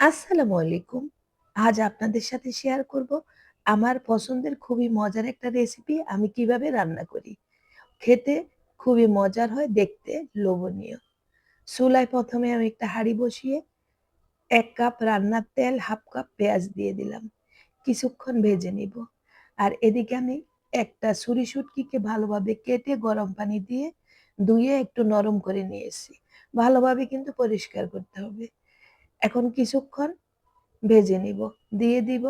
আসসালামু আলাইকুম। আজ আপনাদের সাথে শেয়ার করব আমার পছন্দের খুবই মজার একটা রেসিপি আমি কীভাবে রান্না করি। খেতে খুবই মজার হয়, দেখতে লোভনীয়। চুলায় প্রথমে আমি একটা হাঁড়ি বসিয়ে এক কাপ রান্নার তেল, ১/২ কাপ পেঁয়াজ দিয়ে দিলাম। কিছুক্ষণ ভেজে নিব। আর এদিকে আমি একটা ছুরি শুটকিকে ভালোভাবে কেটে গরম পানি দিয়ে ধুয়ে একটু নরম করে নিয়েছি। ভালোভাবে কিন্তু পরিষ্কার করতে হবে। এখন কিছুক্ষণ ভেজে নিব। দিয়ে দিব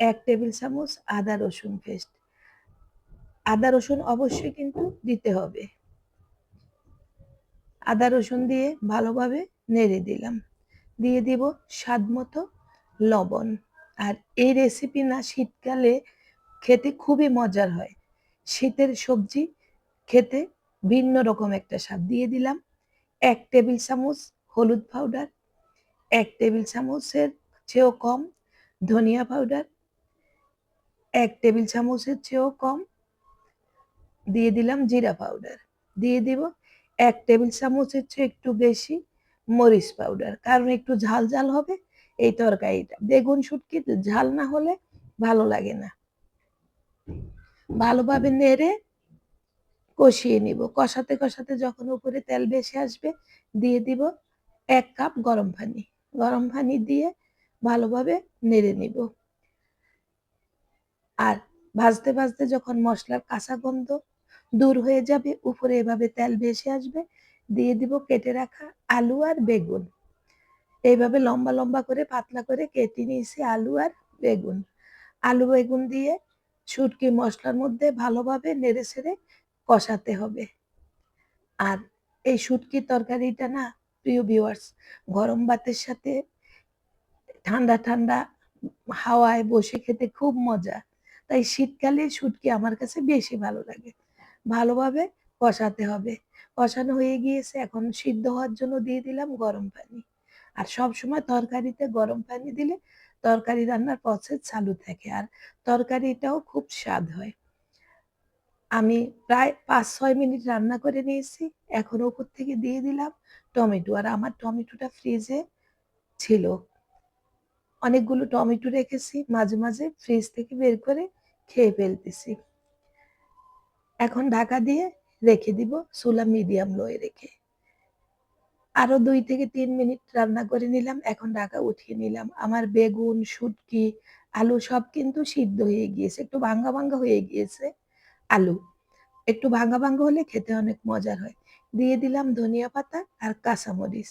এক টেবিল চামচ আদা রসুন পেস্ট। আদা রসুন অবশ্যই কিন্তু দিতে হবে। আদা রসুন দিয়ে ভালোভাবে নেড়ে দিলাম। দিয়ে দিব স্বাদ মতো লবণ। আর এই রেসিপি না শীতকালে খেতে খুবই মজার হয়। শীতের সবজি খেতে ভিন্ন রকম একটা স্বাদ। দিয়ে দিলাম এক টেবিল চামচ হলুদ পাউডার, ১ টেবিল চামচের চেয়েও কম ধনিয়া পাউডার, এক টেবিল চামচের চেয়েও কম দিয়ে দিলাম জিরা পাউডার। দিয়ে দিব এক টেবিল চামচের চেয়ে একটু বেশি মরিচ পাউডার। কারণ একটু ঝাল, ঝাল হবে এই তরকারিটা। বেগুন শুটকি ঝাল না হলে ভালো লাগে না। ভালোভাবে নেড়ে কষিয়ে নিব। কষাতে, কষাতে যখন উপরে তেল বেশি আসবে দিয়ে দিব এক কাপ গরম পানি। গরম পানি দিয়ে ভালোভাবে নেড়ে নিব। আর ভাজতে, ভাজতে যখন মশলার কাঁচা গন্ধ দূর হয়ে যাবে, উপরে এভাবে তেল ভেসে আসবে, দিয়ে দিব কেটে রাখা আলু আর বেগুন। এইভাবে লম্বা, লম্বা করে পাতলা করে কেটে নিয়েছি আলু আর বেগুন। আলু বেগুন দিয়ে শুটকি মশলার মধ্যে ভালোভাবে নেড়ে-চেড়ে কষাতে হবে। আর এই শুটকির তরকারিটা না প্রিয় ভিউয়ার্স গরম ভাতের সাথে ঠান্ডা, ঠান্ডা হাওয়ায় বসে খেতে খুব মজা। তাই শীতকালে শুটকি আমার কাছে বেশি ভালো লাগে। ভালোভাবে কষাতে হবে। কষানো হয়ে গিয়েছে এখন সিদ্ধ হওয়ার জন্য দিয়ে দিলাম গরম পানি। আর সবসময় তরকারিতে গরম পানি দিলে তরকারি রান্নার প্রসেস চালু থাকে আর তরকারিটাও খুব স্বাদ হয়। আমি প্রায় ৫-৬ মিনিট রান্না করে নিয়েছি। এখন ওপর থেকে দিয়ে দিলাম টমেটো। আর আমার টমেটোটা ফ্রিজে ছিল। অনেকগুলো টমেটো রেখেছি। মাঝে, মাঝে ফ্রিজ থেকে বের করে খেয়ে ফেলতেছি। এখন ঢাকা দিয়ে রেখে দিব চুলা মিডিয়াম লো এ রেখে। আরও দুই থেকে তিন মিনিট রান্না করে নিলাম। এখন ঢাকা উঠিয়ে নিলাম। আমার বেগুন, শুটকি, আলু সব কিন্তু সিদ্ধ হয়ে গিয়েছে। একটু ভাঙ্গা, ভাঙ্গা হয়ে গিয়েছে আলু। একটু ভাঙ্গা, ভাঙ্গা হলে খেতে অনেক মজার হয়। দিয়ে দিলাম ধনিয়া পাতা আর কাঁচামরিচ।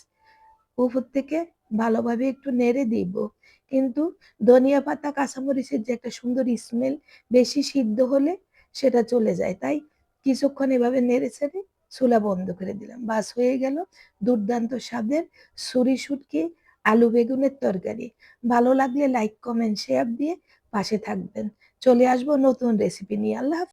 উপর থেকে ভালোভাবে একটু নেড়ে দিব। কিন্তু ধনিয়া পাতা, কাঁচামরিচের যে একটা সুন্দর স্মেল বেশি সিদ্ধ হলে সেটা চলে যায়। তাই কিছুক্ষণ এভাবে নেড়ে-চেড়ে চুলা বন্ধ করে দিলাম। বাস হয়ে গেল দুর্দান্ত স্বাদের সুরি শুটকি আলু বেগুনের তরকারি। ভালো লাগলে লাইক, কমেন্ট, শেয়ার দিয়ে পাশে থাকবেন। চলে আসব নতুন রেসিপি নিয়ে। আল্লাহ।